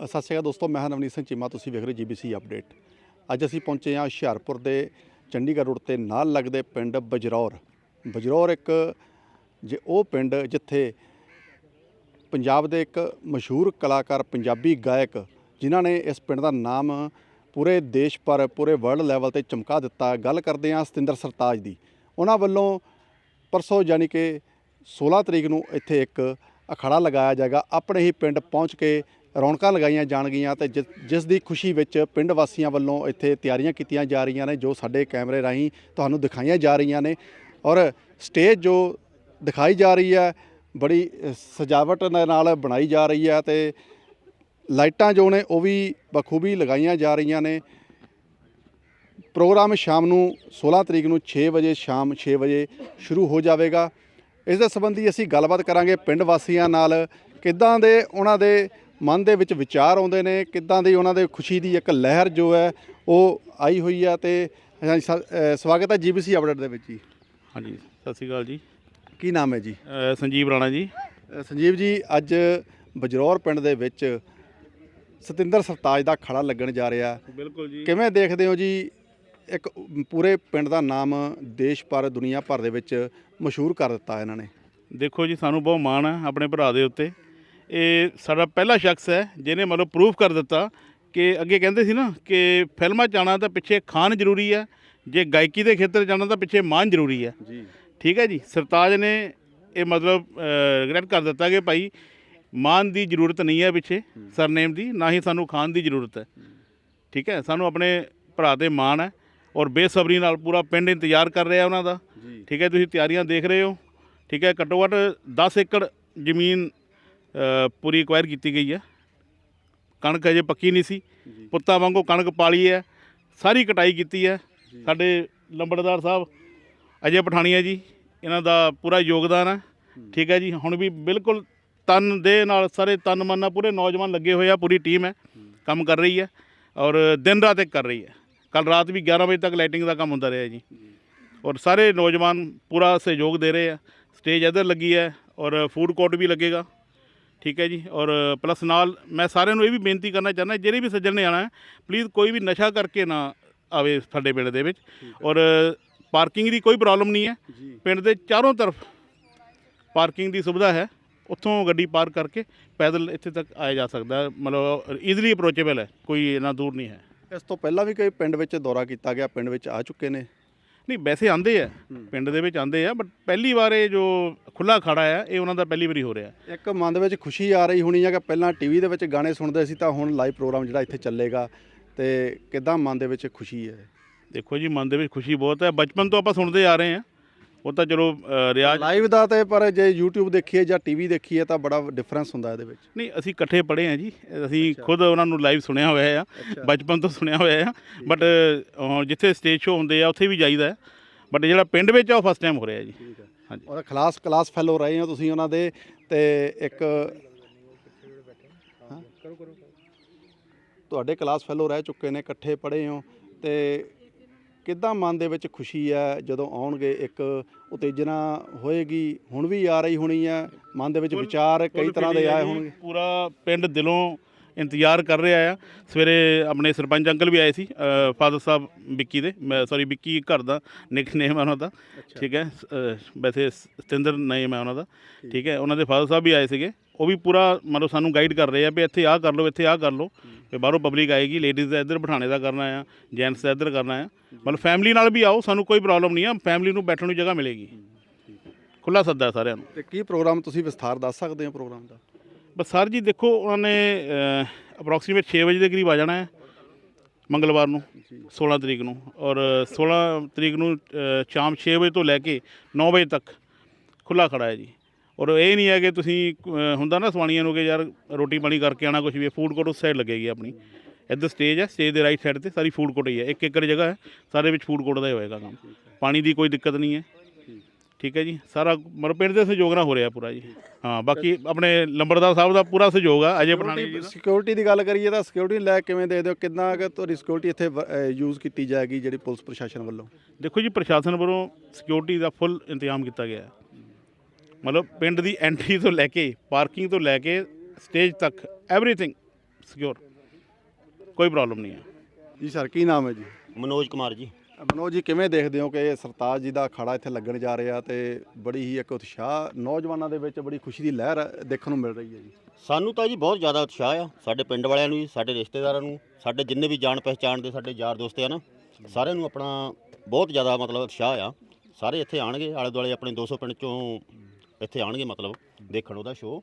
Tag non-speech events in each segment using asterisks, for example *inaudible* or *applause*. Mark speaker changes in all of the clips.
Speaker 1: ਸਤਿ ਸ਼੍ਰੀ ਅਕਾਲ ਦੋਸਤੋ, ਮੈਂ ਹਾਂ ਨਵਨੀਤ ਸਿੰਘ ਚੀਮਾ, ਤੁਸੀਂ ਵੇਖ ਰਹੇ ਜੀਬੀਸੀ ਅਪਡੇਟ। ਅੱਜ ਅਸੀਂ ਪਹੁੰਚੇ ਹਾਂ ਹੁਸ਼ਿਆਰਪੁਰ ਦੇ ਚੰਡੀਗੜ੍ਹ ਰੋਡ ਤੇ ਨਾਲ ਲੱਗਦੇ ਪਿੰਡ ਬਜਰੌਰ। ਬਜਰੌਰ ਇੱਕ ਜੇ ਉਹ ਪਿੰਡ ਜਿੱਥੇ ਪੰਜਾਬ ਦੇ ਇੱਕ ਮਸ਼ਹੂਰ ਕਲਾਕਾਰ, ਪੰਜਾਬੀ ਗਾਇਕ, ਜਿਨ੍ਹਾਂ ਨੇ ਇਸ ਪਿੰਡ ਦਾ ਨਾਮ ਪੂਰੇ ਦੇਸ਼ ਪਰ ਪੂਰੇ ਵਰਲਡ ਲੈਵਲ ਤੇ ਚਮਕਾ ਦਿੱਤਾ, ਗੱਲ ਕਰਦੇ ਹਾਂ ਸਤਿੰਦਰ ਸਰਤਾਜ ਦੀ। ਉਹਨਾਂ ਵੱਲੋਂ ਪਰਸੋਂ ਯਾਨੀ ਕਿ 16 ਤਰੀਕ ਨੂੰ ਇੱਥੇ ਇੱਕ ਅਖਾੜਾ ਲਗਾਇਆ ਜਾਏਗਾ। ਆਪਣੇ ਹੀ ਪਿੰਡ ਪਹੁੰਚ ਕੇ ਰੌਣਕਾਂ ਲਗਾਈਆਂ ਜਾਣਗੀਆਂ ਤੇ ਜਿ- ਜਿਸ ਦੀ ਖੁਸ਼ੀ ਵਿੱਚ ਪਿੰਡ ਵਾਸੀਆਂ ਵੱਲੋਂ ਇੱਥੇ ਤਿਆਰੀਆਂ ਕੀਤੀਆਂ ਜਾ ਰਹੀਆਂ ਨੇ ਜੋ ਸਾਡੇ ਕੈਮਰੇ ਰਾਹੀਂ ਤੁਹਾਨੂੰ ਦਿਖਾਈਆਂ ਜਾ ਰਹੀਆਂ ਨੇ। ਔਰ ਸਟੇਜ ਜੋ ਦਿਖਾਈ ਜਾ ਰਹੀ ਹੈ ਬੜੀ ਅ, ਸਜਾਵਟ ਦੇ ਨਾਲ ਬਣਾਈ ਜਾ ਰਹੀ ਹੈ ਤੇ ਲਾਈਟਾਂ ਜੋ ਨੇ ਉਹ ਵੀ ਬਖੂਬੀ ਲਗਾਈਆਂ ਜਾ ਰਹੀਆਂ ਨੇ। ਪ੍ਰੋਗਰਾਮ ਸ਼ਾਮ ਨੂੰ 16 ਤਰੀਕ ਨੂੰ 6 ਵਜੇ ਸ਼ਾਮ 6 ਵਜੇ ਸ਼ੁਰੂ ਹੋ ਜਾਵੇਗਾ। ਇਸ ਦੇ ਸੰਬੰਧੀ ਅਸੀਂ ਗੱਲਬਾਤ ਕਰਾਂਗੇ ਪਿੰਡ ਵਾਸੀਆਂ ਨਾਲ ਕਿੱਦਾਂ ਦੇ ਉਹਨਾਂ ਦੇ ਮਨ ਦੇ ਵਿੱਚ ਵਿਚਾਰ ਆਉਂਦੇ ਨੇ ਕਿੱਦਾਂ ਦੀ ਉਹਨਾਂ ਦੇ ਖੁਸ਼ੀ ਦੀ ਇੱਕ ਲਹਿਰ ਜੋ ਹੈ ਉਹ ਆਈ ਹੋਈ ਹੈ ਤੇ ਹਾਂਜੀ, ਸ- ਅ, ਸਵਾਗਤ ਹੈ ਜੀਬੀਸੀ ਅਪਡੇਟ ਦੇ ਵਿੱਚ ਜੀ।
Speaker 2: ਹਾਂਜੀ ਸਤਿ ਸ਼੍ਰੀ ਅਕਾਲ ਜੀ।
Speaker 1: ਕੀ ਨਾਮ ਹੈ ਜੀ?
Speaker 2: ਸੰਜੀਵ ਰਾਣਾ ਜੀ।
Speaker 1: ਅ, ਸੰਜੀਵ ਜੀ ਅੱਜ ਬਜਰੌਰ ਪਿੰਡ ਦੇ ਵਿੱਚ ਸਤਿੰਦਰ ਸਰਤਾਜ ਦਾ ਖੜਾ ਲੱਗਣ ਜਾ ਰਿਹਾ।
Speaker 2: ਬਿਲਕੁਲ ਜੀ।
Speaker 1: ਕਿਵੇਂ ਦੇਖਦੇ ਹੋ ਜੀ ਇੱਕ ਪੂਰੇ ਪਿੰਡ ਦਾ ਨਾਮ ਦੇਸ਼ ਭਰ ਦੁਨੀਆ ਭਰ ਦੇ ਵਿੱਚ ਮਸ਼ਹੂਰ ਕਰ ਦਿੱਤਾ ਇਹਨਾਂ ਨੇ?
Speaker 2: ਦੇਖੋ ਜੀ ਸਾਨੂੰ ਬਹੁਤ ਮਾਣ ਹੈ ਆਪਣੇ ਭਰਾ ਦੇ ਉੱਤੇ। ਇਹ ਸਾਡਾ ਪਹਿਲਾ ਸ਼ਖਸ ਹੈ ਜਿਹਨੇ ਮਤਲਬ ਪ੍ਰੂਫ ਕਰ ਦਿੱਤਾ ਕਿ ਅੱਗੇ ਕਹਿੰਦੇ ਸੀ ਨਾ ਕਿ ਫਿਲਮਾਂ 'ਚ ਆਉਣਾ ਤਾਂ ਪਿੱਛੇ ਖਾਨ ਜ਼ਰੂਰੀ ਹੈ ਜੇ ਗਾਇਕੀ ਦੇ ਖੇਤਰ ਜਾਣਾ ਤਾਂ ਪਿੱਛੇ ਮਾਨ ਜ਼ਰੂਰੀ ਹੈ।
Speaker 1: ਜੀ।
Speaker 2: ਠੀਕ ਹੈ ਜੀ? ਸਰਤਾਜ ਨੇ ਇਹ ਮਤਲਬ ਰਿਗਰੈਟ ਕਰ ਦਿੱਤਾ ਕਿ ਭਾਈ ਮਾਨ ਦੀ ਜ਼ਰੂਰਤ ਨਹੀਂ ਹੈ ਪਿੱਛੇ ਸਰਨੇਮ ਦੀ ਨਾ ਹੀ ਸਾਨੂੰ ਖਾਨ ਦੀ ਜ਼ਰੂਰਤ ਹੈ। ਠੀਕ ਹੈ? ਸਾਨੂੰ ਆਪਣੇ ਭਰਾ ਤੇ ਮਾਣ ਹੈ ਔਰ ਬੇਸਬਰੀ ਨਾਲ ਪੂਰਾ ਪਿੰਡ ਇੰਤਜ਼ਾਰ ਕਰ ਰਿਹਾ ਉਹਨਾਂ ਦਾ। ਠੀਕ ਹੈ? ਤੁਸੀਂ ਤਿਆਰੀਆਂ ਦੇਖ ਰਹੇ ਹੋ। ਠੀਕ ਹੈ? ਘੱਟੋ ਘੱਟ 10 ਏਕੜ ਜ਼ਮੀਨ ਪੂਰੀ ਐਕਵਾਇਰ ਕੀਤੀ ਗਈ ਹੈ। ਕਣਕ ਅਜੇ ਪੱਕੀ ਨਹੀਂ ਸੀ। ਪੁੱਤਾਂ ਵਾਂਗੂ ਕਣਕ ਪਾਲੀ ਹੈ। ਸਾਰੀ ਕਟਾਈ ਕੀਤੀ ਹੈ। ਸਾਡੇ ਲੰਬੜਦਾਰ ਸਾਹਿਬ ਅਜੇ ਪਠਾਣੀਆ ਜੀ ਇਹਨਾਂ ਦਾ ਪੂਰਾ ਯੋਗਦਾਨ ਹੈ। ਠੀਕ ਹੈ ਜੀ। ਹੁਣ ਵੀ ਬਿਲਕੁਲ ਤਨ ਦੇ ਨਾਲ ਸਾਰੇ ਤਨ ਮਨ ਨਾਲ ਪੂਰੇ ਨੌਜਵਾਨ ਲੱਗੇ ਹੋਏ ਆ ਪੂਰੀ ਟੀਮ ਹੈ। ਕੰਮ ਕਰ ਰਹੀ ਹੈ ਔਰ ਦਿਨ ਰਾਤ ਇੱਕ ਕਰ ਰਹੀ ਹੈ। ਕੱਲ ਰਾਤ ਵੀ 11 ਵਜੇ ਤੱਕ ਲਾਈਟਿੰਗ ਦਾ ਕੰਮ ਹੁੰਦਾ ਰਿਹਾ ਜੀ। ਔਰ ਸਾਰੇ ਨੌਜਵਾਨ ਪੂਰਾ ਸਹਿਯੋਗ ਦੇ ਰਹੇ ਆ। ਸਟੇਜ ਇੱਧਰ ਲੱਗੀ ਹੈ ਔਰ ਫੂਡ ਕੋਰਟ ਵੀ ਲੱਗੇਗਾ। ਠੀਕ ਹੈ ਜੀ ਔਰ ਪਲੱਸ ਨਾਲ ਮੈਂ ਸਾਰਿਆਂ ਨੂੰ ਇਹ ਵੀ ਬੇਨਤੀ ਕਰਨਾ ਚਾਹੁੰਦਾ ਜਿਹੜੇ ਵੀ ਸੱਜਣ ਨੇ ਆਣਾ ਹੈ ਪਲੀਜ਼ ਕੋਈ ਵੀ ਨਸ਼ਾ ਕਰਕੇ ਨਾ ਆਵੇ ਸਾਡੇ ਪਿੰਡ ਦੇ ਵਿੱਚ ਔਰ ਪਾਰਕਿੰਗ ਦੀ ਕੋਈ ਪ੍ਰੋਬਲਮ ਨਹੀਂ ਹੈ। ਪਿੰਡ ਦੇ ਚਾਰੋਂ ਤਰਫ ਪਾਰਕਿੰਗ ਦੀ ਸੁਵਿਧਾ ਹੈ ਉੱਥੋਂ ਗੱਡੀ ਪਾਰਕ ਕਰਕੇ ਪੈਦਲ ਇੱਥੇ ਤੱਕ ਆਇਆ ਜਾ ਸਕਦਾ। ਮਤਲਬ ਈਜ਼ੀਲੀ ਅਪਰੋਚੇਬਲ ਹੈ ਕੋਈ ਇੰਨਾ ਦੂਰ ਨਹੀਂ ਹੈ।
Speaker 1: ਇਸ ਤੋਂ ਪਹਿਲਾਂ ਵੀ ਕੋਈ ਪਿੰਡ ਵਿੱਚ ਦੌਰਾ ਕੀਤਾ ਗਿਆ ਪਿੰਡ ਵਿੱਚ ਆ ਚੁੱਕੇ ਨੇ?
Speaker 2: ਨਹੀਂ ਵੈਸੇ ਆਂਦੇ ਆ। ਪਿੰਡ ਦੇ ਵਿੱਚ ਆਂਦੇ ਆ ਬਟ ਪਹਿਲੀ ਵਾਰ ਇਹ ਜੋ ਖੁੱਲਾ ਖੜਾ ਹੈ ਇਹ ਉਹਨਾਂ ਦਾ ਪਹਿਲੀ ਵਾਰੀ ਹੋ ਰਿਹਾ।
Speaker 1: ਇੱਕ ਮਨ ਦੇ ਵਿੱਚ ਖੁਸ਼ੀ ਆ ਰਹੀ ਹੋਣੀ ਹੈ ਕਿ ਪਹਿਲਾਂ ਟੀਵੀ ਦੇ ਵਿੱਚ ਗਾਣੇ ਸੁਣਦੇ ਸੀ ਤਾਂ ਹੁਣ ਲਾਈਵ ਪ੍ਰੋਗਰਾਮ ਜਿਹੜਾ ਇੱਥੇ ਚੱਲੇਗਾ ਤੇ ਕਿਦਾਂ ਮਨ ਦੇ ਵਿੱਚ ਖੁਸ਼ੀ ਹੈ?
Speaker 2: ਦੇਖੋ ਜੀ ਮਨ ਦੇ ਵਿੱਚ ਖੁਸ਼ੀ ਬਹੁਤ ਹੈ। ਬਚਪਨ ਤੋਂ ਆਪਾਂ ਸੁਣਦੇ ਆ ਰਹੇ ਹਾਂ। ਉਹ ਤਾਂ ਚਲੋ ਅ, ਰਿਆਜ਼
Speaker 1: ਲਾਈਵ ਦਾ ਤੇ ਪਰ ਜੇ YouTube ਦੇਖੀਏ ਜਾਂ ਟੀਵੀ ਦੇਖੀਏ ਤਾਂ ਬੜਾ ਡਿਫਰੈਂਸ ਹੁੰਦਾ ਇਹਦੇ ਵਿੱਚ।
Speaker 2: ਨਹੀਂ ਅਸੀਂ ਇਕੱਠੇ ਪੜ੍ਹੇ ਆ ਜੀ। ਅਸੀਂ ਖੁਦ ਉਹਨਾਂ ਨੂੰ ਲਾਈਵ ਸੁਣਿਆ ਹੋਇਆ ਆ। ਬਚਪਨ ਤੋਂ ਸੁਣਿਆ ਹੋਇਆ ਆ। ਬਟ ਜਿੱਥੇ ਸਟੇਜ ਸ਼ੋ ਹੁੰਦੇ ਆ ਉੱਥੇ ਵੀ ਜਾਈਦਾ ਬਟ ਜਿਹੜਾ ਪਿੰਡ ਵਿੱਚ ਆ ਉਹ ਫਸਟ ਟਾਈਮ ਹੋ ਰਿਹਾ ਜੀ।
Speaker 1: ਠੀਕ ਹੈ।
Speaker 2: ਹਾਂਜੀ।
Speaker 1: ਔਰ ਕਲਾਸ ਕਲਾਸ ਫੈਲੋ ਰਹੇ ਹੋ ਤੁਸੀਂ ਉਹਨਾਂ ਦੇ ਤੇ ਇੱਕ ਹਾਂ? ਤੁਹਾਡੇ ਕਲਾਸ ਫੈਲੋ ਰਹਿ ਚੁੱਕੇ ਨੇ ਇਕੱਠੇ ਪੜ੍ਹੇ ਹੋ ਤੇ ਕਿੱਦਾਂ ਮਨ ਦੇ ਵਿੱਚ ਖੁਸ਼ੀ ਹੈ ਜਦੋਂ ਆਉਣਗੇ ਇੱਕ ਉਤੇਜਨਾ ਹੋਏਗੀ ਹੁਣ ਵੀ ਆ ਰਹੀ ਹੋਣੀ ਹੈ ਮਨ ਦੇ ਵਿੱਚ ਵਿਚਾਰ ਕਈ ਤਰ੍ਹਾਂ ਦੇ ਆਏ ਹੋਣਗੇ।
Speaker 2: ਪੂਰਾ ਪਿੰਡ ਦਿਲੋਂ ਇੰਤਜ਼ਾਰ ਕਰ ਰਿਹਾ ਆ। ਸਵੇਰੇ ਆਪਣੇ ਸਰਪੰਚ ਅੰਕਲ ਵੀ ਆਏ ਸੀ ਫਾਦਰ ਸਾਹਿਬ ਵਿੱਕੀ ਦੇ ਸੌਰੀ ਵਿੱਕੀ ਘਰ ਦਾ ਨਿਕਨੇਮ ਹੈ ਉਹਨਾਂ ਦਾ। ਠੀਕ ਹੈ ਵੈਸੇ ਸਤਿੰਦਰ ਨੇਮ ਹੈ ਉਹਨਾਂ ਦਾ। ਠੀਕ। ਹੈ ਉਹਨਾਂ ਦੇ ਫਾਦਰ ਸਾਹਿਬ ਵੀ ਆਏ ਸੀਗੇ। ਉਹ ਵੀ ਪੂਰਾ ਮਤਲਬ ਸਾਨੂੰ ਗਾਈਡ ਕਰ ਰਹੇ ਆ ਵੀ ਇੱਥੇ ਆਹ ਕਰ ਲਓ ਇੱਥੇ ਆਹ ਕਰ ਲਓ। ਤੇ ਬਾਹਰੋਂ ਪਬਲਿਕ ਆਏਗੀ ਲੇਡੀਜ਼ ਦਾ ਇੱਧਰ ਬਿਠਾਣੇ ਦਾ ਕਰਨਾ ਆ ਜੈਂਟਸ ਦਾ ਇੱਧਰ ਕਰਨਾ ਆ। ਮਤਲਬ ਫੈਮਿਲੀ ਨਾਲ ਵੀ ਆਓ ਸਾਨੂੰ ਕੋਈ ਪ੍ਰੋਬਲਮ ਨਹੀਂ ਆ ਫੈਮਿਲੀ ਨੂੰ ਬੈਠਣ ਨੂੰ ਜਗ੍ਹਾ ਮਿਲੇਗੀ। ਖੁੱਲਾ ਸੱਦਾ ਸਾਰਿਆਂ ਨੂੰ।
Speaker 1: ਤੇ ਕੀ ਪ੍ਰੋਗਰਾਮ ਤੁਸੀਂ ਵਿਸਥਾਰ ਦੱਸ ਸਕਦੇ ਹੋ ਪ੍ਰੋਗਰਾਮ ਦਾ?
Speaker 2: ਬਸ ਸਰ ਜੀ, ਦੇਖੋ, ਉਹਨਾਂ ਨੇ ਅਪਰੋਕਸੀਮੇਟ 6 ਵਜੇ ਦੇ ਕਰੀਬ ਆ ਜਾਣਾ ਹੈ ਮੰਗਲਵਾਰ ਨੂੰ 16 ਤਰੀਕ ਨੂੰ। ਔਰ 16 ਤਰੀਕ ਨੂੰ ਸ਼ਾਮ 6 ਵਜੇ ਤੋਂ ਲੈ ਕੇ 9 ਵਜੇ ਤੱਕ ਖੁੱਲਾ ਖੜਾ ਹੈ ਜੀ। ਔਰ ਇਹ ਨਹੀਂ ਹੈ ਕਿ ਤੁਸੀਂ ਹੁੰਦਾ ਨਾ ਸਵਾਣੀਆਂ ਨੂੰ ਕਿ ਯਾਰ ਰੋਟੀ ਪਾਣੀ ਕਰਕੇ ਆਣਾ ਕੁਝ ਵੀ ਫੂਡ ਕੋਰਟ ਉਸ ਸਾਈਡ ਲੱਗੇਗੀ ਆਪਣੀ। ਇੱਧਰ ਸਟੇਜ ਹੈ ਸਟੇਜ ਦੇ ਰਾਈਟ ਸਾਈਡ ਤੇ ਸਾਰੀ ਫੂਡ ਕੋਰਟ ਹੀ ਹੈ। ਇੱਕ ਏਕੜ ਜਗ੍ਹਾ ਹੈ, ਸਾਰੇ ਵਿੱਚ ਫੂਡ ਕੋਰਟ ਦਾ ਹੀ ਹੋਏਗਾ ਕੰਮ। ਪਾਣੀ ਦੀ ਕੋਈ ਦਿੱਕਤ ਨਹੀਂ ਹੈ। ਠੀਕ ਹੈ ਜੀ ਸਾਰਾ ਮਰ ਪਿੰਡ ਦੇ ਸਹਿਯੋਗ ਨਾਲ ਹੋ ਰਿਹਾ ਪੂਰਾ ਜੀ। ਹਾਂ ਬਾਕੀ ਆਪਣੇ ਲੰਬੜਦਾਰ ਸਾਹਿਬ ਦਾ ਪੂਰਾ ਸਹਿਯੋਗ ਆ ਅਜੇ ਪਠਾਣੀ ਜੀ ਦਾ।
Speaker 1: ਸਿਕਿਉਰਿਟੀ ਦੀ ਗੱਲ ਕਰੀਏ ਤਾਂ ਸਿਕਿਉਰਿਟੀ ਲੈ ਕਿਵੇਂ ਦੇ ਦਿਓ ਕਿੰਨਾ ਕਿ ਤੁਹਾਡੀ ਸਿਕਿਉਰਿਟੀ ਇੱਥੇ ਯੂਜ਼ ਕੀਤੀ ਜਾਏਗੀ ਜਿਹੜੀ ਪੁਲਿਸ ਪ੍ਰਸ਼ਾਸਨ ਵੱਲੋਂ?
Speaker 2: ਦੇਖੋ ਜੀ ਪ੍ਰਸ਼ਾਸਨ ਵੱਲੋਂ ਸਿਕਿਉਰਿਟੀ ਦਾ ਫੁੱਲ ਇੰਤਜ਼ਾਮ ਕੀਤਾ ਗਿਆ। ਹੈ ਮਤਲਬ ਪਿੰਡ ਦੀ ਐਂਟਰੀ ਤੋਂ ਲੈ ਕੇ ਪਾਰਕਿੰਗ ਤੋਂ ਲੈ ਕੇ ਸਟੇਜ ਤੱਕ ਐਵਰੀਥਿੰਗ ਸਿਕਿਉਰ ਕੋਈ ਪ੍ਰੋਬਲਮ ਨਹੀਂ ਹੈ।
Speaker 1: ਜੀ ਸਰ ਕੀ ਨਾਮ ਹੈ ਜੀ?
Speaker 3: ਮਨੋਜ ਕੁਮਾਰ ਜੀ।
Speaker 1: ਮਨੋਜ ਜੀ, ਕਿਵੇਂ ਦੇਖਦੇ ਹੋ ਕਿ ਸਰਤਾਜ ਜੀ ਦਾ ਅਖਾੜਾ ਇੱਥੇ ਲੱਗਣ ਜਾ ਰਿਹਾ ਤੇ ਬੜੀ ਹੀ ਇੱਕ ਉਤਸ਼ਾਹ ਨੌਜਵਾਨਾਂ ਦੇ ਵਿੱਚ ਬੜੀ ਖੁਸ਼ੀ ਦੀ ਲਹਿਰ ਦੇਖਣ ਨੂੰ ਮਿਲ ਰਹੀ ਹੈ ਜੀ?
Speaker 3: ਸਾਨੂੰ ਤਾਂ ਜੀ ਬਹੁਤ ਜ਼ਿਆਦਾ ਉਤਸ਼ਾਹ ਆ, ਸਾਡੇ ਪਿੰਡ ਵਾਲਿਆਂ ਨੂੰ ਵੀ ਸਾਡੇ ਰਿਸ਼ਤੇਦਾਰਾਂ ਨੂੰ, ਸਾਡੇ ਜਿੰਨੇ ਵੀ ਜਾਣ ਪਹਿਚਾਣ ਦੇ ਸਾਡੇ ਯਾਰ ਦੋਸਤ ਆ ਨਾ, ਸਾਰਿਆਂ ਨੂੰ ਆਪਣਾ ਬਹੁਤ ਜ਼ਿਆਦਾ ਮਤਲਬ ਉਤਸ਼ਾਹ ਆ। ਸਾਰੇ ਇੱਥੇ ਆਣਗੇ ਆਲੇ ਦੁਆਲੇ ਆਪਣੇ 200 ਪਿੰਡ ਚੋਂ ਇੱਥੇ ਆਣਗੇ ਮਤਲਬ ਦੇਖਣ ਉਹਦਾ ਸ਼ੋਅ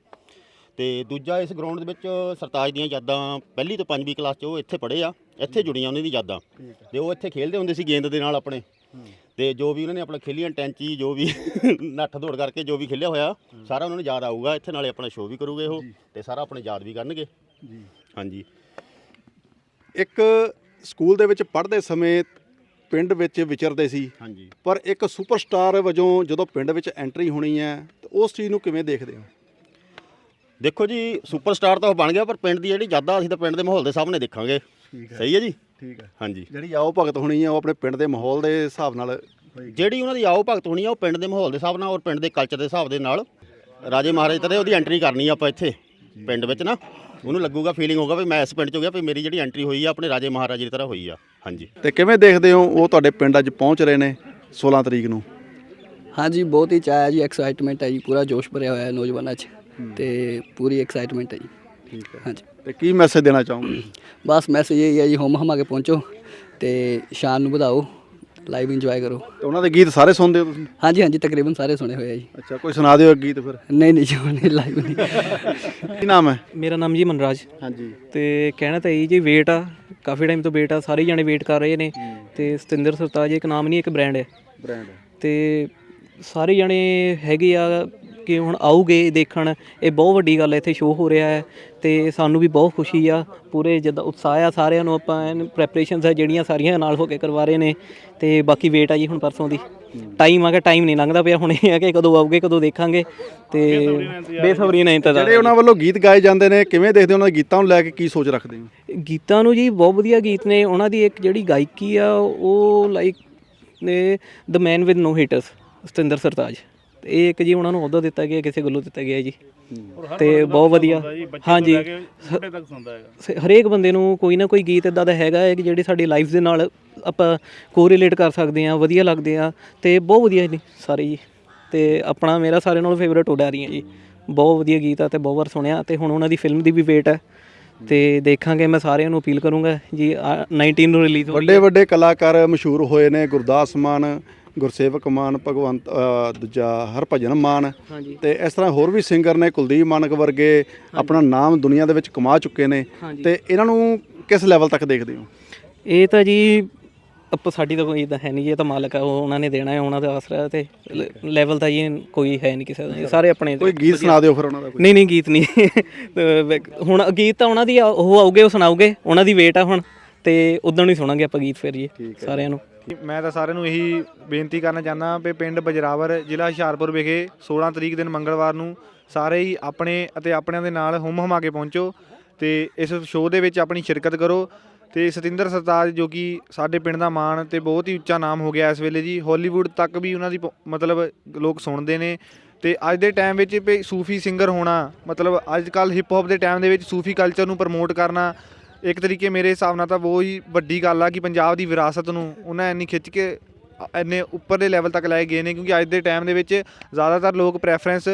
Speaker 3: ਤੇ ਦੂਜਾ ਇਸ ਗਰਾਊਂਡ ਦੇ ਵਿੱਚ ਸਰਤਾਜ ਦੀਆਂ ਯਾਦਾਂ ਪਹਿਲੀ ਤੋਂ ਪੰਜਵੀਂ ਕਲਾਸ 'ਚ ਉਹ ਇੱਥੇ ਪੜ੍ਹੇ ਆ ਇੱਥੇ ਜੁੜੀਆਂ ਉਹਨਾਂ ਦੀ ਯਾਦਾਂ। ਤੇ ਉਹ ਇੱਥੇ ਖੇਡਦੇ ਹੁੰਦੇ ਸੀ ਗੇਂਦ ਦੇ ਨਾਲ ਆਪਣੇ। ਤੇ ਜੋ ਵੀ ਉਹਨਾਂ ਨੇ ਆਪਣਾ ਖੇਲੀਆਂ ਟੈਂਚੀ ਜੋ ਵੀ *laughs* ਨੱਠ ਦੌੜ ਕਰਕੇ ਜੋ ਵੀ ਖੇਲਿਆ ਹੋਇਆ ਸਾਰਾ ਉਹਨਾਂ ਨੂੰ ਯਾਦ ਆਊਗਾ। ਇੱਥੇ ਨਾਲੇ ਆਪਣਾ ਸ਼ੋਅ ਵੀ ਕਰੂਗੇ ਉਹ ਤੇ ਸਾਰਾ ਆਪਣੇ ਯਾਦ ਵੀ ਕਰਨਗੇ।
Speaker 1: ਜੀ।
Speaker 3: ਹਾਂਜੀ।
Speaker 1: ਇੱਕ ਸਕੂਲ ਦੇ ਵਿੱਚ ਪੜ੍ਹਦੇ ਸਮੇਂ ਪਿੰਡ ਵਿੱਚ ਵਿਚਰਦੇ ਸੀ।
Speaker 3: ਹਾਂਜੀ।
Speaker 1: ਪਰ ਇੱਕ ਸੁਪਰਸਟਾਰ ਵਜੋਂ ਜਦੋਂ ਪਿੰਡ ਵਿੱਚ ਐਂਟਰੀ ਹੋਣੀ ਹੈ ਤਾਂ ਉਸ ਚੀਜ਼ ਨੂੰ ਕਿਵੇਂ ਦੇਖਦੇ ਹੋ?
Speaker 3: ਦੇਖੋ ਜੀ ਸੁਪਰਸਟਾਰ ਤਾਂ ਉਹ ਬਣ ਗਿਆ ਪਰ ਪਿੰਡ ਦੀ ਜਿਹੜੀ ਯਾਦਾਂ ਅਸੀਂ ਤਾਂ ਪਿੰਡ ਦੇ ਮਾਹੌਲ ਦੇ ਸਾਹਮਣੇ ਦੇਖਾਂਗੇ।
Speaker 1: ਠੀਕ
Speaker 3: ਸਹੀ ਹੈ ਜੀ?
Speaker 1: ਠੀਕ ਹੈ।
Speaker 3: ਹਾਂਜੀ।
Speaker 1: ਜਿਹੜੀ ਆਓ ਭਗਤ ਹੋਣੀ ਹੈ ਉਹ ਆਪਣੇ ਪਿੰਡ ਦੇ ਮਾਹੌਲ ਦੇ ਹਿਸਾਬ ਨਾਲ।
Speaker 3: ਜਿਹੜੀ ਉਹਨਾਂ ਦੀ ਆਓ ਭਗਤ ਹੋਣੀ ਆ ਉਹ ਪਿੰਡ ਦੇ ਮਾਹੌਲ ਦੇ ਹਿਸਾਬ ਨਾਲ ਔਰ ਪਿੰਡ ਦੇ ਕਲਚਰ ਦੇ ਹਿਸਾਬ ਦੇ ਨਾਲ। ਰਾਜੇ ਮਹਾਰਾਜ ਤਰ੍ਹਾਂ ਉਹਦੀ ਐਂਟਰੀ ਕਰਨੀ ਆ ਆਪਾਂ ਇੱਥੇ ਪਿੰਡ ਵਿੱਚ ਨਾ। ਉਹਨੂੰ ਲੱਗੂਗਾ ਫੀਲਿੰਗ ਹੋਊਗਾ ਵੀ ਮੈਂ ਇਸ ਪਿੰਡ 'ਚ ਹੋ ਗਿਆ ਵੀ ਮੇਰੀ ਜਿਹੜੀ ਐਂਟਰੀ ਹੋਈ ਆ ਆਪਣੇ ਰਾਜੇ ਮਹਾਰਾਜੇ ਦੀ ਤਰ੍ਹਾਂ ਹੋਈ ਆ। ਹਾਂਜੀ।
Speaker 1: ਤੇ ਕਿਵੇਂ ਦੇਖਦੇ ਹੋ ਉਹ ਤੁਹਾਡੇ ਪਿੰਡ ਅੱਜ ਪਹੁੰਚ ਰਹੇ ਨੇ 16 ਤਰੀਕ ਨੂੰ?
Speaker 4: ਹਾਂਜੀ ਬਹੁਤ ਹੀ ਚਾਹ ਹੈ ਜੀ ਐਕਸਾਈਟਮੈਂਟ ਹੈ ਜੀ ਪੂਰਾ ਜੋਸ਼ ਭਰਿਆ ਹੋਇਆ ਹੈ ਨੌਜਵਾਨਾਂ 'ਚ। ਤੇ ਪੂਰੀ ਐਕਸਾਈਟਮੈਂਟ ਹੈ ਜੀ।
Speaker 1: ਠੀਕ ਹੈ।
Speaker 4: ਹਾਂਜੀ।
Speaker 1: ਤੇ ਕੀ ਮੈਸੇਜ ਦੇਣਾ ਚਾਹੋਗੇ? *clears throat*
Speaker 4: ਬਸ ਮੈਸੇਜ ਇਹ ਹੈ ਜੀ ਹਮ ਹਮਾ ਕੇ ਪਹੁੰਚੋ ਤੇ ਸ਼ਾਨ ਨੂੰ ਵਧਾਓ ਲਾਈਵ ਇੰਜੋਏ ਕਰੋ।
Speaker 1: ਤੇ ਉਹਨਾਂ ਦੇ ਗੀਤ ਸਾਰੇ ਸੁਣਦੇ ਹੋ ਤੁਸੀਂ?
Speaker 4: ਹਾਂਜੀ ਹਾਂਜੀ ਤਕਰੀਬਨ ਸਾਰੇ ਸੁਣੇ ਹੋਏ ਆ ਜੀ।
Speaker 1: ਅੱਛਾ ਕੋਈ ਸੁਣਾ ਦਿਓ ਇੱਕ ਗੀਤ ਫਿਰ।
Speaker 4: ਨਹੀਂ ਨਹੀਂ ਜੀ ਨਹੀਂ ਲਾਈਵ ਨਹੀਂ। *laughs*
Speaker 1: ਕੀ ਨਾਮ ਹੈ?
Speaker 5: ਮੇਰਾ ਨਾਮ ਜੀ ਮਨਰਾਜ।
Speaker 1: ਹਾਂਜੀ।
Speaker 5: ਤੇ ਕਹਿਣਾ ਤਾਂ ਇਹ ਜੀ ਵੇਟ ਆ ਕਾਫੀ ਟਾਈਮ ਤੋਂ ਵੇਟ ਆ ਸਾਰੇ ਜਣੇ ਵੇਟ ਕਰ ਰਹੇ ਨੇ। ਤੇ ਸਤਿੰਦਰ ਸਰਤਾਜ ਇੱਕ ਨਾਮ ਨਹੀਂ ਇੱਕ ਬ੍ਰਾਂਡ ਹੈ।
Speaker 1: ਬ੍ਰਾਂਡ
Speaker 5: ਤੇ ਸਾਰੇ ਜਣੇ ਹੈਗੇ ਆ ਕਿ ਹੁਣ ਆਉਗੇ ਦੇਖਣ ਇਹ ਬਹੁਤ ਵੱਡੀ ਗੱਲ ਹੈ ਇੱਥੇ ਸ਼ੋਅ ਹੋ ਰਿਹਾ ਹੈ ਤੇ ਸਾਨੂੰ ਵੀ ਬਹੁਤ ਖੁਸ਼ੀ ਆ ਪੂਰੇ ਜਿੱਦਾਂ ਉਤਸ਼ਾਹ ਆ ਸਾਰਿਆਂ ਨੂੰ ਆਪਾਂ ਪ੍ਰੈਪਰੇਸ਼ਨਸ ਆ ਜਿਹੜੀਆਂ ਸਾਰੀਆਂ ਨਾਲ ਹੋ ਕੇ ਕਰਵਾ ਰਹੇ ਨੇ ਤੇ ਬਾਕੀ ਵੇਟ ਆ ਜੀ ਹੁਣ ਪਰਸੋਂ ਦੀ। ਟਾਈਮ ਆ ਗਿਆ ਟਾਈਮ ਨਹੀਂ ਲੰਘਦਾ ਪਿਆ ਹੁਣ ਇਹ ਆ ਕਿ ਕਦੋਂ ਆਉਗੇ ਕਦੋਂ ਦੇਖਾਂਗੇ ਤੇ ਬੇਸਬਰੀ ਨਾਲ ਇੰਤਜ਼ਾਰ
Speaker 1: ਜਿਹੜੇ ਉਹਨਾਂ ਵੱਲੋਂ ਗੀਤ ਗਾਏ ਜਾਂਦੇ ਨੇ ਕਿਵੇਂ ਦੇਖਦੇ ਉਹਨਾਂ ਦੇ ਗੀਤਾਂ ਨੂੰ ਲੈ ਕੇ ਕੀ ਸੋਚ ਰੱਖਦੇ ਹੋ?
Speaker 5: ਗੀਤਾਂ ਨੂੰ ਜੀ ਬਹੁਤ ਵਧੀਆ ਗੀਤ ਨੇ ਉਹਨਾਂ ਦੀ ਇੱਕ ਜਿਹੜੀ ਗਾਇਕੀ ਆ ਉਹ ਲਾਈਕ ਨੇ the man with no haters Satinder Sartaaj. ਤੇ ਇਹ ਇੱਕ ਜੀ ਉਹਨਾਂ ਨੂੰ ਅਹੁਦਾ ਦਿੱਤਾ ਗਿਆ ਕਿਸੇ ਗੱਲੋਂ ਦਿੱਤਾ ਗਿਆ ਜੀ। ਤੇ ਬਹੁਤ ਵਧੀਆ। ਹਾਂਜੀ।
Speaker 2: ਛੋਟੇ ਤੱਕ ਸੁਣਦਾ ਹੈਗਾ।
Speaker 5: ਸ- ਹਰੇਕ ਬੰਦੇ ਨੂੰ ਕੋਈ ਨਾ ਕੋਈ ਗੀਤ ਇਦਾਂ ਦਾ ਹੈਗਾ ਹੈ ਕਿ ਜਿਹੜੇ ਸਾਡੀ ਲਾਈਫ ਦੇ ਨਾਲ ਆਪਾਂ ਕੋਰਿਲੇਟ ਕਰ ਸਕਦੇ ਆ ਵਧੀਆ ਲੱਗਦੇ ਆ ਤੇ ਬਹੁਤ ਵਧੀਆ ਨੇ ਸਾਰੇ ਜੀ। ਤੇ ਆਪਣਾ ਮੇਰਾ ਸਾਰਿਆਂ ਨਾਲੋਂ ਫੇਵਰੇਟ ਉਡਾ ਰਹੀਆਂ ਜੀ। ਬਹੁਤ ਵਧੀਆ ਗੀਤ ਆ ਤੇ ਬਹੁਤ ਵਾਰ ਸੁਣਿਆ ਤੇ ਹੁਣ ਉਹਨਾਂ ਦੀ ਫਿਲਮ ਦੀ ਵੀ ਵੇਟ ਹੈ। ਤੇ ਦੇਖਾਂਗੇ ਮੈਂ ਸਾਰਿਆਂ ਨੂੰ ਅਪੀਲ ਕਰੂੰਗਾ ਜੀ ਆਹ 19 ਨੂੰ ਰਿਲੀਜ਼ ਹੋ ਰਹੀ
Speaker 1: ਵੱਡੇ ਵੱਡੇ ਕਲਾਕਾਰ ਮਸ਼ਹੂਰ ਹੋਏ ਨੇ ਗੁਰਦਾਸ ਮਾਨ ਗੁਰਸੇਵਕ ਮਾਨ ਭਗਵੰਤ ਅ, ਦੂਜਾ ਹਰਭਜਨ ਮਾਨ।
Speaker 5: ਹਾਂਜੀ।
Speaker 1: ਤੇ ਇਸ ਤਰ੍ਹਾਂ ਹੋਰ ਵੀ ਸਿੰਗਰ ਨੇ ਕੁਲਦੀਪ ਮਾਨਕ ਵਰਗੇ ਆਪਣਾ ਨਾਮ ਦੁਨੀਆ ਦੇ ਵਿੱਚ ਕਮਾ ਚੁੱਕੇ ਨੇ।
Speaker 5: ਹਾਂਜੀ।
Speaker 1: ਤੇ ਇਹਨਾਂ ਨੂੰ ਕਿਸ ਲੈਵਲ ਤੱਕ ਦੇਖਦੇ ਹੋ?
Speaker 5: ਇਹ ਤਾਂ ਜੀ ਆਪਾਂ ਸਾਡੀ ਤਾਂ ਕੋਈ ਇਦਾਂ ਹੈ ਨਹੀਂ ਜੀ, ਇਹ ਤਾਂ ਮਾਲਕ ਆ ਉਹ ਉਹਨਾਂ ਨੇ ਦੇਣਾ ਹੈ ਉਹਨਾਂ ਦਾ ਆਸਰਾ ਤੇ ਲੈਵਲ ਤਾਂ ਜੀ ਕੋਈ ਹੈ ਨਹੀਂ ਕਿਸੇ ਦਾ ਇਹ ਸਾਰੇ ਆਪਣੇ
Speaker 1: ਕੋਈ ਗੀਤ ਸੁਣਾ ਦਿਓ ਫਿਰ ਉਹਨਾਂ ਦਾ ਕੋਈ।
Speaker 5: ਨਹੀਂ ਨਹੀਂ ਗੀਤ ਨਹੀਂ। *laughs* ਤੇ ਹੁਣ ਗੀਤ ਤਾਂ ਉਹਨਾਂ ਦੀ ਆ- ਉਹ ਆਉਗੇ ਉਹ ਸੁਣਾਉਗੇ ਉਹਨਾਂ ਦੀ ਵੇਟ ਆ ਹੁਣ। ਤੇ ਉਦੋਂ ਹੀ ਸੁਣਾਂਗੇ ਆਪਾਂ ਗੀਤ ਫਿਰ ਜੀ ਸਾਰਿਆਂ ਨੂੰ।
Speaker 6: ਮੈਂ ਤਾਂ ਸਾਰਿਆਂ ਨੂੰ ਇਹੀ ਬੇਨਤੀ ਕਰਨਾ ਚਾਹੁੰਦਾ ਵੀ ਪਿੰਡ ਬਜਰਾਵਰ ਜ਼ਿਲ੍ਹਾ ਹੁਸ਼ਿਆਰਪੁਰ ਵਿਖੇ 16 ਤਰੀਕ ਦਿਨ ਮੰਗਲਵਾਰ ਨੂੰ ਸਾਰੇ ਹੀ ਆਪਣੇ ਅਤੇ ਆਪਣਿਆਂ ਦੇ ਨਾਲ ਹੁਮ ਹਮਾ ਕੇ ਪਹੁੰਚੋ ਤੇ ਇਸ ਸ਼ੋਅ ਦੇ ਵਿੱਚ ਆਪਣੀ ਸ਼ਿਰਕਤ ਕਰੋ ਤੇ ਸਤਿੰਦਰ ਸਰਤਾਜ ਜੋ ਕਿ ਸਾਡੇ ਪਿੰਡ ਦਾ ਮਾਣ ਤੇ ਬਹੁਤ ਹੀ ਉੱਚਾ ਨਾਮ ਹੋ ਗਿਆ ਇਸ ਵੇਲੇ ਜੀ, ਹਾਲੀਵੁੱਡ ਤੱਕ ਵੀ ਉਹਨਾਂ ਦੀ ਪ- ਮਤਲਬ ਲੋਕ ਸੁਣਦੇ ਨੇ ਤੇ ਅੱਜ ਦੇ ਟਾਈਮ ਵਿੱਚ ਵੀ ਸੂਫੀ ਸਿੰਗਰ ਹੋਣਾ, ਮਤਲਬ ਅੱਜ ਕੱਲ ਹਿਪ ਹੌਪ ਦੇ ਟਾਈਮ ਦੇ ਵਿੱਚ ਸੂਫੀ ਕਲਚਰ ਨੂੰ ਪ੍ਰਮੋਟ ਕਰਨਾ ਇੱਕ ਤਰੀਕੇ ਮੇਰੇ ਹਿਸਾਬ ਨਾਲ ਤਾਂ ਉਹ ਹੀ ਵੱਡੀ ਗੱਲ ਆ ਕਿ ਪੰਜਾਬ ਦੀ ਵਿਰਾਸਤ ਨੂੰ ਉਹਨਾਂ ਇੰਨੀ ਖਿੱਚ ਕੇ ਅ- ਇੰਨੇ ਉੱਪਰਲੇ ਲੈਵਲ ਤੱਕ ਲੈ ਗਏ ਨੇ, ਕਿਉਂਕਿ ਅੱਜ ਦੇ ਟਾਈਮ ਦੇ ਵਿੱਚ ਜ਼ਿਆਦਾਤਰ ਲੋਕ ਪ੍ਰੈਫਰੈਂਸ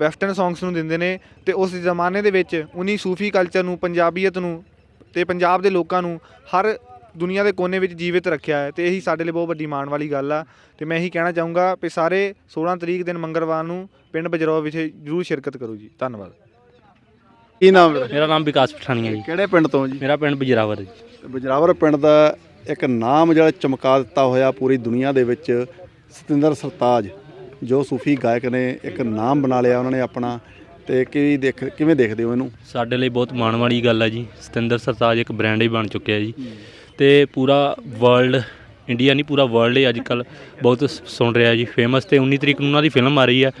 Speaker 6: ਵੈਸਟਰਨ ਸੌਂਗਸ ਨੂੰ ਦਿੰਦੇ ਨੇ ਤੇ ਉਸ ਜ਼ਮਾਨੇ ਦੇ ਵਿੱਚ ਉਨੀ ਸੂਫੀ ਕਲਚਰ ਨੂੰ, ਪੰਜਾਬੀਅਤ ਨੂੰ ਤੇ ਪੰਜਾਬ ਦੇ ਲੋਕਾਂ ਨੂੰ ਹਰ ਦੁਨੀਆ ਦੇ ਕੋਨੇ ਵਿੱਚ ਜੀਵਿਤ ਰੱਖਿਆ ਹੈ ਤੇ ਇਹੀ ਸਾਡੇ ਲਈ ਬਹੁਤ ਵੱਡੀ ਮਾਣ ਵਾਲੀ ਗੱਲ ਆ। ਤੇ ਮੈਂ ਇਹੀ ਕਹਿਣਾ ਚਾਹੂੰਗਾ ਕਿ ਸਾਰੇ 16 ਤਰੀਕ ਦਿਨ ਮੰਗਲਵਾਰ ਨੂੰ ਪਿੰਡ ਬਜਰੋ ਵਿਖੇ ਜ਼ਰੂਰ ਸ਼ਿਰਕਤ ਕਰੋ ਜੀ। ਧੰਨਵਾਦ।
Speaker 1: ਕੀ ਨਾਮ ਹੈ?
Speaker 7: ਮੇਰਾ ਨਾਮ ਵਿਕਾਸ ਪਠਾਨੀਆ ਜੀ।
Speaker 1: ਕਿਹੜੇ ਪਿੰਡ ਤੋਂ ਜੀ?
Speaker 7: ਮੇਰਾ ਪਿੰਡ ਬਜਰਾਵਰ ਜੀ।
Speaker 1: ਬਜਰਾਵਰ ਪਿੰਡ ਦਾ ਇੱਕ ਨਾਮ ਜਿਹੜਾ ਚਮਕਾ ਦਿੱਤਾ ਹੋਇਆ ਪੂਰੀ ਦੁਨੀਆ ਦੇ ਵਿੱਚ ਸਤਿੰਦਰ ਸਰਤਾਜ ਜੋ ਸੂਫੀ ਗਾਇਕ ਨੇ ਇੱਕ ਨਾਮ ਬਣਾ ਲਿਆ ਉਹਨਾਂ ਨੇ ਆਪਣਾ। ਤੇ ਕੀ ਦੇਖ ਕਿਵੇਂ ਦੇਖਦੇ ਹੋ ਇਹਨੂੰ?
Speaker 7: ਸਾਡੇ ਲਈ ਬਹੁਤ ਮਾਣ ਵਾਲੀ ਗੱਲ ਹੈ ਜੀ। ਸਤਿੰਦਰ ਸਰਤਾਜ ਇੱਕ ਬ੍ਰਾਂਡ ਹੀ ਬਣ ਚੁੱਕਿਆ ਜੀ। ਤੇ ਪੂਰਾ ਵਰਲਡ ਇੰਡੀਆ ਨਹੀਂ ਪੂਰਾ ਵਰਲਡ ਹੀ ਅੱਜ ਕੱਲ ਬਹੁਤ ਸੁਣ ਰਿਹਾ ਜੀ। ਫੇਮਸ ਤੇ 19 ਤਰੀਕ ਨੂੰ ਉਹਨਾਂ ਦੀ ਫਿਲਮ ਆ ਰਹੀ ਹੈ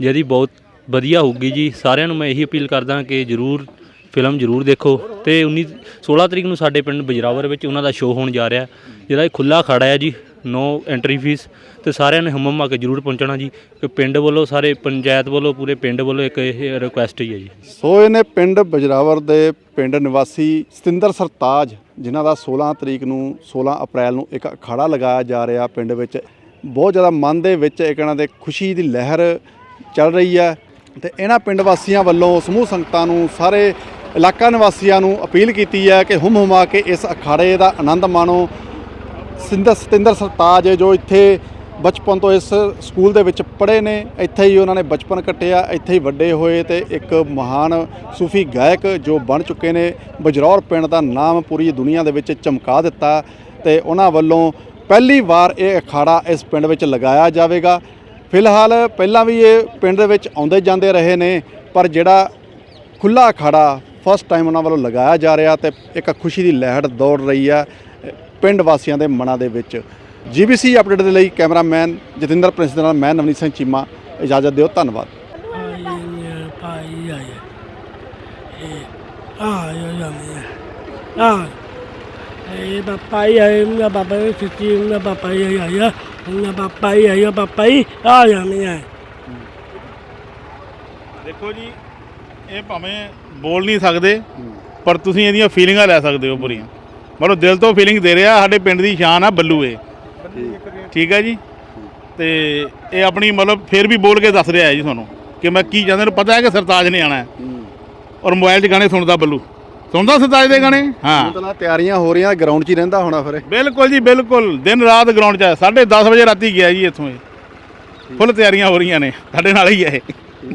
Speaker 7: ਜਿਹਦੀ ਬਹੁਤ ਵਧੀਆ ਹੋਊਗੀ ਜੀ। ਸਾਰਿਆਂ ਨੂੰ ਮੈਂ ਇਹੀ ਅਪੀਲ ਕਰਦਾ ਕਿ ਜਰੂਰ ਫਿਲਮ ਜਰੂਰ ਦੇਖੋ। ਤੇ 19 16 ਤਰੀਕ ਨੂੰ ਸਾਡੇ ਪਿੰਡ ਬਜਰਾਵਰ ਵਿੱਚ ਉਹਨਾਂ ਦਾ ਸ਼ੋਅ ਹੋਣ ਜਾ ਰਿਹਾ। ਜਿਹੜਾ ਇਹ ਖੁੱਲਾ ਖੜਾ ਹੈ ਜੀ, ਨੋ ਐਂਟਰੀ ਫੀਸ ਤੇ ਸਾਰਿਆਂ ਨੇ ਹਮਮ ਆ ਕੇ ਜਰੂਰ ਪਹੁੰਚਣਾ ਜੀ। ਕਿ ਪਿੰਡ ਵੱਲੋਂ ਸਾਰੇ, ਪੰਚਾਇਤ ਵੱਲੋਂ, ਪੂਰੇ ਪਿੰਡ ਵੱਲੋਂ ਇੱਕ ਇਹ ਰਿਕੁਐਸਟ ਹੀ ਹੈ ਜੀ।
Speaker 1: ਸੋ ਇਹਨੇ ਪਿੰਡ ਬਜਰਾਵਰ ਦੇ ਪਿੰਡ ਨਿਵਾਸੀ ਸਤਿੰਦਰ ਸਰਤਾਜ, ਜਿਨ੍ਹਾਂ ਦਾ 16 ਤਰੀਕ ਨੂੰ 16 ਅਪ੍ਰੈਲ ਨੂੰ ਇੱਕ ਅਖਾੜਾ ਲਗਾਇਆ ਜਾ ਰਿਹਾ ਪਿੰਡ ਵਿੱਚ, ਬਹੁਤ ਜ਼ਿਆਦਾ ਮਨ ਦੇ ਵਿੱਚ ਇੱਕ ਇਹਨਾਂ ਦੇ ਖੁਸ਼ੀ ਦੀ ਲਹਿਰ ਚੱਲ ਰਹੀ ਹੈ। ਤੇ ਇਹਨਾਂ ਪਿੰਡ ਵਾਸੀਆਂ ਵੱਲੋਂ ਸਮੂਹ ਸੰਗਤਾਂ ਨੂੰ ਸਾਰੇ ਇਲਾਕਾ ਨਿਵਾਸੀਆਂ ਨੂੰ ਅਪੀਲ ਕੀਤੀ ਹੈ ਕਿ ਹੁਮ ਹੁਮਾ ਕੇ ਇਸ ਅਖਾੜੇ ਦਾ ਆਨੰਦ ਮਾਣੋ। ਸਿੰਦਰ ਸਤਿੰਦਰ ਸਰਤਾਜ ਜੋ ਇੱਥੇ ਬਚਪਨ ਤੋਂ ਇਸ ਸਕੂਲ ਦੇ ਵਿੱਚ ਪੜ੍ਹੇ ਨੇ, ਇੱਥੇ ਹੀ ਉਹਨਾਂ ਨੇ ਬਚਪਨ ਕੱਟਿਆ, ਇੱਥੇ ਹੀ ਵੱਡੇ ਹੋਏ ਤੇ ਇੱਕ ਮਹਾਨ ਸੂਫੀ ਗਾਇਕ ਜੋ ਬਣ ਚੁੱਕੇ ਨੇ, ਬਜਰੌਰ ਪਿੰਡ ਦਾ ਨਾਮ ਪੂਰੀ ਦੁਨੀਆ ਦੇ ਵਿੱਚ ਚਮਕਾ ਦਿੱਤਾ ਤੇ ਉਹਨਾਂ ਵੱਲੋਂ ਪਹਿਲੀ ਵਾਰ ਇਹ ਅਖਾੜਾ ਇਸ ਪਿੰਡ ਵਿੱਚ ਲਗਾਇਆ ਜਾਵੇਗਾ। ਫਿਲਹਾਲ ਪਹਿਲਾਂ ਵੀ ਇਹ ਪਿੰਡ ਦੇ ਵਿੱਚ ਆਉਂਦੇ ਜਾਂਦੇ ਰਹੇ ਨੇ, ਪਰ ਜਿਹੜਾ ਖੁੱਲਾ ਅਖਾੜਾ ਫਸਟ ਟਾਈਮ ਉਹਨਾਂ ਵੱਲੋਂ ਲਗਾਇਆ ਜਾ ਰਿਹਾ ਤੇ ਇੱਕ ਖੁਸ਼ੀ ਦੀ ਲਹਿਰ ਦੌੜ ਰਹੀ ਹੈ ਪਿੰਡ ਵਾਸੀਆਂ ਦੇ ਮਨਾਂ ਦੇ ਵਿੱਚ। ਜੀਬੀਸੀ ਅਪਡੇਟ ਦੇ ਲਈ ਕੈਮਰਾਮੈਨ ਜਤਿੰਦਰ ਪ੍ਰਿੰਸ ਦੇ ਨਾਲ ਮੈਂ ਨਵਨੀਤ ਸਿੰਘ ਚੀਮਾ। ਇਜਾਜ਼ਤ ਦਿਓ, ਧੰਨਵਾਦ।
Speaker 8: Eh, papai ay mga papai sisi mga papai ay ay mga papai ay papai ay ay
Speaker 2: ਦੇਖੋ ਜੀ ਇਹ ਭਾਵੇਂ ਬੋਲ ਨਹੀਂ ਸਕਦੇ ਪਰ ਤੁਸੀਂ ਇਹਦੀਆਂ ਫੀਲਿੰਗਾਂ ਲੈ ਸਕਦੇ ਹੋ ਪੂਰੀਆਂ। ਮਤਲਬ ਦਿਲ ਤੋਂ ਫੀਲਿੰਗ ਦੇ ਰਿਹਾ ਸਾਡੇ ਪਿੰਡ ਦੀ ਸ਼ਾਨ ਆ ਬੱਲੂ ਇਹ ਠੀਕ ਹੈ ਜੀ? ਤੇ ਇਹ ਆਪਣੀ ਮਤਲਬ ਫੇਰ ਵੀ ਬੋਲ ਕੇ ਦੱਸ ਰਿਹਾ ਹੈ ਜੀ ਤੁਹਾਨੂੰ ਕਿ ਮੈਂ ਕੀ ਚਾਹੁੰਦਾ ਨੂੰ ਪਤਾ ਹੈ ਕਿ ਸਰਤਾਜ ਨੇ ਆਣਾ ਹੈ। ਔਰ ਮੋਬਾਈਲ 'ਚ ਗਾਣੇ ਸੁਣਦਾ ਬੱਲੂ। ਸੁਣਦਾ ਸਰਤਾਜ ਦੇ ਗਾਣੇ? ਹਾਂ।
Speaker 1: ਮਤਲਬ ਤਿਆਰੀਆਂ ਹੋ ਰਹੀਆਂ ਗਰਾਊਂਡ 'ਚ ਹੀ ਰਹਿੰਦਾ ਹੋਣਾ ਫਿਰ। ਇਹ।
Speaker 2: ਬਿਲਕੁਲ ਜੀ ਬਿਲਕੁਲ। ਦਿਨ ਰਾਤ ਗਰਾਊਂਡ 'ਚ ਹੈ 10:30 ਵਜੇ ਰਾਤੀ ਗਿਆ ਜੀ ਇੱਥੋਂ ਇਹ। ਫੁੱਲ ਤਿਆਰੀਆਂ ਹੋ ਰਹੀਆਂ ਨੇ ਸਾਡੇ ਨਾਲ ਹੀ ਹੈ ਇਹ।